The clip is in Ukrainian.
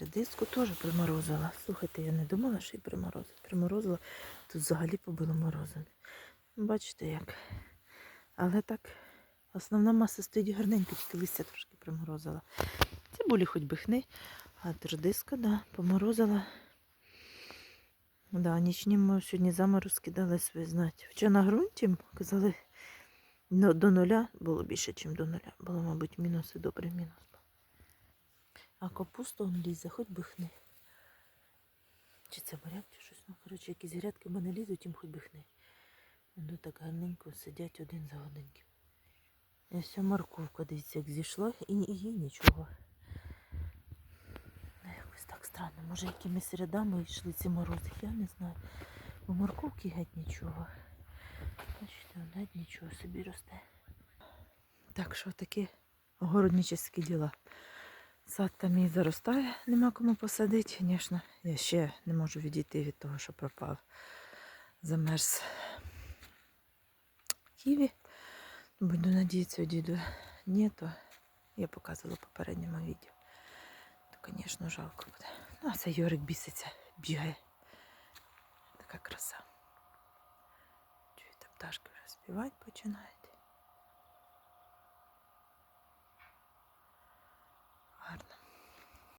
Редиску теж приморозила. Слухайте, я не думала, що і приморозила. Приморозила, тут взагалі побило морозом. Бачите як. Але так, основна маса стоїть гарненько, тільки листя трошки приморозила. Цибулі хоч би хни, а редиска, да, поморозила. Да, нічні ми сьогодні заморозки дали свої знати. Хоча на ґрунті казали, ну, до нуля було більше, ніж до нуля. Було, мабуть, мінус і добрий мінус. А капуста он лізе, хоч би хни. Чи це буряк, чи щось. Ну, коротше, якісь грядки в мене лізуть, їм хоч би хни. Вони так гарненько сидять один за одненьким. І ось морковка, дивіться, як зійшла, і, їй нічого. Ну, Якось так странно. Може, якимись рядами йшли ці морози, я не знаю. У морковки геть нічого. Бачите, геть нічого собі росте. Так що такі городничі діла. Сад там мій заростає, нема кому посадити, звісно. Я ще не можу відійти від того, що пропав. Замерз ківі. Буду надіятися, діду. Ні, то я показувала в попередньому відео. То, звісно, жалко буде. Ну, а це Йорик біситься, бігає. Така краса. Чуєте, пташки вже співати починають.